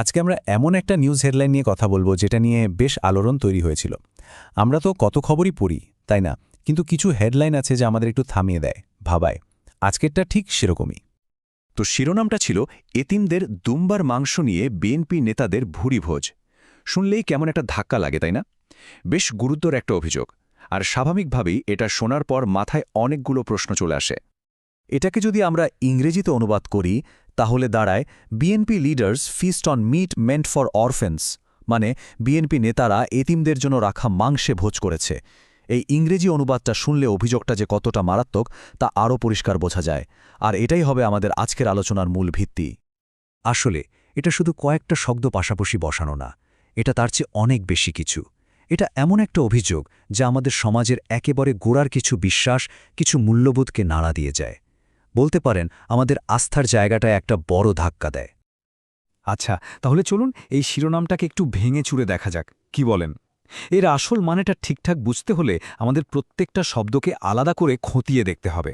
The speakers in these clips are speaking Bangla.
আজকে আমরা এমন একটা নিউজ হেডলাইন নিয়ে কথা বলব যেটা নিয়ে বেশ আলোড়ন তৈরি হয়েছিল। আমরা তো কত খবরই পড়ি, তাই না? কিন্তু কিছু হেডলাইন আছে যা আমাদের একটু থামিয়ে দেয়, ভাবায়। আজকেরটা ঠিক সেরকমই। তো শিরোনামটা ছিল, এতিমদের দুম্বার মাংস নিয়ে বিএনপি নেতাদের ভুরি ভোজ শুনলেই কেমন একটা ধাক্কা লাগে, তাই না? বেশ গুরুত্বর একটা অভিযোগ। আর স্বাভাবিকভাবেই এটা শোনার পর মাথায় অনেকগুলো প্রশ্ন চলে আসে। এটাকে যদি আমরা ইংরেজিতে অনুবাদ করি, তাহলে দাঁড়ায় BNP leaders feast on meat meant for orphans মানে বিএনপি নেতারা এতিমদের জন্য রাখা মাংসে ভোজ করেছে। এই ইংরেজি অনুবাদটা শুনলে অভিযোগটা যে কতটা মারাত্মক, তা আরও পরিষ্কার বোঝা যায়। আর এটাই হবে আমাদের আজকের আলোচনার মূল ভিত্তি। আসলে, এটা শুধু কয়েকটা শব্দ পাশাপাশি বসানো না, এটা তার চেয়ে অনেক বেশি কিছু। এটা এমন একটা অভিযোগ যা আমাদের সমাজের একেবারে গোড়ার কিছু বিশ্বাস, কিছু মূল্যবোধকে নাড়া দিয়ে যায়। বলতে পারেন, আমাদের আস্থার জায়গাটায় একটা বড় ধাক্কা দেয়। আচ্ছা তাহলে চলুন এই শিরোনামটাকে একটু ভেঙে চুরে দেখা যাক, কি বলেন? এর আসল মানেটা ঠিকঠাক বুঝতে হলে আমাদের প্রত্যেকটা শব্দকে আলাদা করে খতিয়ে দেখতে হবে।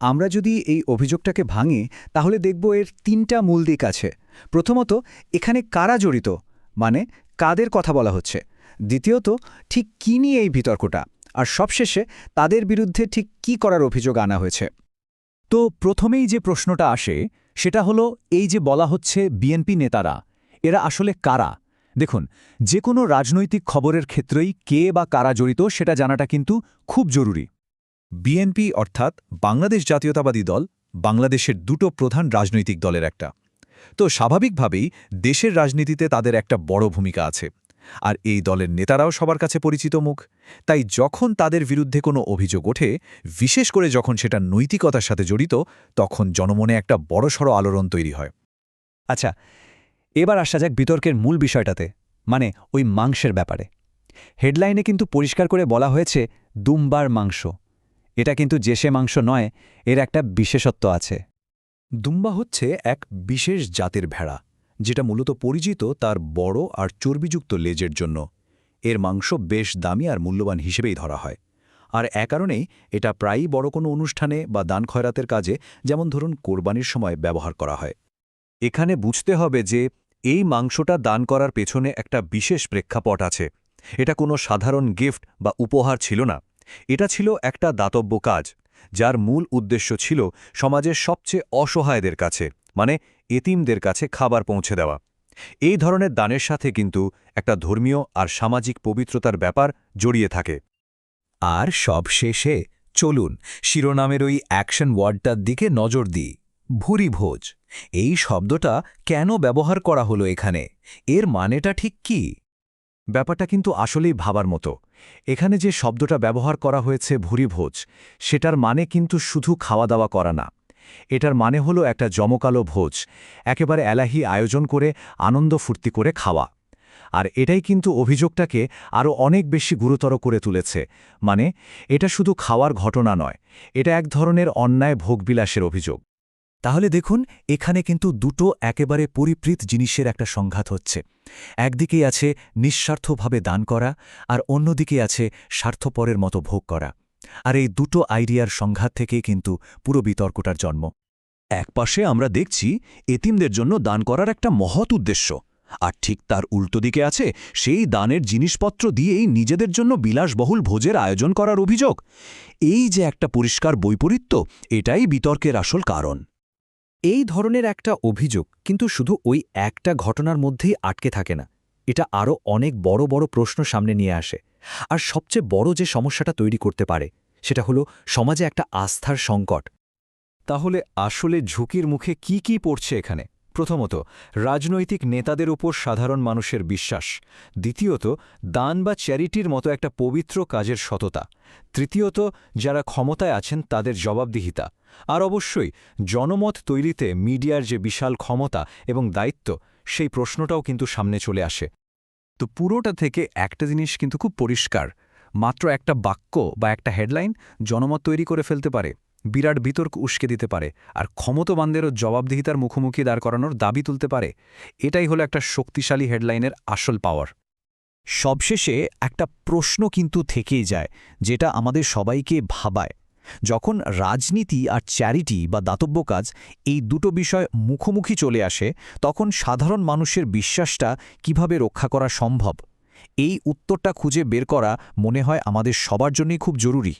আমরা যদি এই অভিযোগটাকে ভাঙি, তাহলে দেখব এর তিনটা মূল দিক আছে। প্রথমত, এখানে কারা জড়িত? মানে কাদের কথা বলা হচ্ছে? দ্বিতীয়ত, ঠিক কী নিয়ে এই বিতর্কটা? আর সবশেষে, তাদের বিরুদ্ধে ঠিক কি করার অভিযোগ আনা হয়েছে? তো প্রথমেই যে প্রশ্নটা আসে, সেটা হলো এই যে বলা হচ্ছে বিএনপি নেতারা, এরা আসলে কারা? দেখুন, যে কোনো রাজনৈতিক খবরের ক্ষেত্রেই কে বা কারা জড়িত সেটা জানাটা কিন্তু খুব জরুরি। বিএনপি অর্থাৎ বাংলাদেশ জাতীয়তাবাদী দল বাংলাদেশের দুটো প্রধান রাজনৈতিক দলের একটা। তো স্বাভাবিকভাবেই দেশের রাজনীতিতে তাদের একটা বড় ভূমিকা আছে। আর এই দলের নেতারাও সবার কাছে পরিচিত মুখ। তাই যখন তাদের বিরুদ্ধে কোনো অভিযোগ ওঠে, বিশেষ করে যখন সেটা নৈতিকতার সাথে জড়িত, তখন জনমনে একটা বড়সড় আলোড়ন তৈরি হয়। আচ্ছা এবার আসা যাক বিতর্কের মূল বিষয়টাতে মানে ওই মাংসের ব্যাপারে। হেডলাইনে কিন্তু পরিষ্কার করে বলা হয়েছে, দুম্বার মাংস। এটা কিন্তু জেসে মাংস নয়, এর একটা বিশেষত্ব আছে। দুম্বা হচ্ছে এক বিশেষ জাতের ভেড়া। যেটা মূলত পরিচিত তার বড় আর চর্বিযুক্ত লেজের জন্য। এর মাংস বেশ দামি আর মূল্যবান হিসেবেই ধরা হয়। আর এ কারণেই এটা প্রায়ই বড় কোনো অনুষ্ঠানে বা দান খয়রাতের কাজে, যেমন ধরুন কোরবানির সময় ব্যবহার করা হয়। এখানে বুঝতে হবে যে এই মাংসটা দান করার পেছনে একটা বিশেষ প্রেক্ষাপট আছে। এটা কোনো সাধারণ গিফট বা উপহার ছিল না। এটা ছিল একটা দাতব্য কাজ, যার মূল উদ্দেশ্য ছিল সমাজের সবচেয়ে অসহায়দের কাছে মানে এতিমদের কাছে খাবার পৌঁছে দেওয়া। এই ধরনের দানের সাথে কিন্তু একটা ধর্মীয় আর সামাজিক পবিত্রতার ব্যাপার জড়িয়ে থাকে। আর সব শেষে চলুন শিরোনামের ওই অ্যাকশন ওয়ার্ডটার দিকে নজর দিই। ভুরি ভোজ। এই শব্দটা কেন ব্যবহার করা হলো এখানে? এর মানেটা ঠিক কি? ব্যাপারটা কিন্তু আসলেই ভাবার মতো। এখানে যে শব্দটা ব্যবহার করা হয়েছে ভুরি ভোজ, সেটার মানে কিন্তু শুধু খাওয়া দাওয়া করা না। এটার মানে হলো একটা জমকালো ভোজ, একেবারে এলাহি আয়োজন করে, আনন্দ ফুর্তি করে খাওয়া। আর এটাই কিন্তু অভিযোগটাকে আরও অনেক বেশি গুরুতর করে তুলেছে। মানে এটা শুধু খাওয়ার ঘটনা নয়, এটা এক ধরনের অন্যায় ভোগবিলাসের অভিযোগ। তাহলে দেখুন, এখানে কিন্তু দুটো একেবারে পরিপ্রীত জিনিসের একটা সংঘাত হচ্ছে। একদিকেই আছে নিঃস্বার্থভাবে দান করা, আর অন্যদিকে আছে স্বার্থপরের মতো ভোগ করা। আর এই দুটো আইডিয়ার সংঘাত থেকেই কিন্তু পুরো বিতর্কটার জন্ম। একপাশে আমরা দেখছি এতিমদের জন্য দান করার একটা মহৎ উদ্দেশ্য, আর ঠিক তার উল্টো দিকে আছে সেই দানের জিনিসপত্র দিয়েই নিজেদের জন্য বিলাসবহুল ভোজের আয়োজন করার অভিযোগ। এই যে একটা পরিষ্কার বৈপরীত্য, এটাই বিতর্কের আসল কারণ। এই ধরনের একটা অভিযোগ কিন্তু শুধু ওই একটা ঘটনার মধ্যেই আটকে থাকে না, এটা আরও অনেক বড় বড় প্রশ্ন সামনে নিয়ে আসে। আর সবচেয়ে বড় যে সমস্যাটা তৈরি করতে পারে, সেটা হলো সমাজে একটা আস্থার সংকট। তাহলে আসলে ঝুঁকির মুখে কি কি পড়ছে এখানে? প্রথমত, রাজনৈতিক নেতাদের উপর সাধারণ মানুষের বিশ্বাস। দ্বিতীয়ত, দান বা চ্যারিটির মতো একটা পবিত্র কাজের সততা। তৃতীয়ত, যারা ক্ষমতায় আছেন তাদের জবাবদিহিতা। আর অবশ্যই, জনমত তৈরিতে মিডিয়ার যে বিশাল ক্ষমতা এবং দায়িত্ব, সেই প্রশ্নটাও কিন্তু সামনে চলে আসে। তো পুরোটা থেকে একটা জিনিস কিন্তু খুব পরিষ্কার। মাত্র একটা বাক্য বা একটা হেডলাইন জনমত তৈরি করে ফেলতে পারে, বিরাট বিতর্ক উস্কে দিতে পারে, আর ক্ষমতাবানদেরও জবাবদিহিতার মুখোমুখি দাঁড় করানোর দাবি তুলতে পারে। এটাই হলো একটা শক্তিশালী হেডলাইনের আসল পাওয়ার। সবশেষে একটা প্রশ্ন কিন্তু থেকেই যায়, যেটা আমাদের সবাইকে ভাবায়। যখন রাজনীতি আর চ্যারিটি বা দাতব্য কাজ এই দুটো বিষয় মুখোমুখি চলে আসে, তখন সাধারণ মানুষের বিশ্বাসটা কীভাবে রক্ষা করা সম্ভব? এই উত্তরটা খুঁজে বের করা মনে হয় আমাদের সবার জন্যই খুব জরুরি।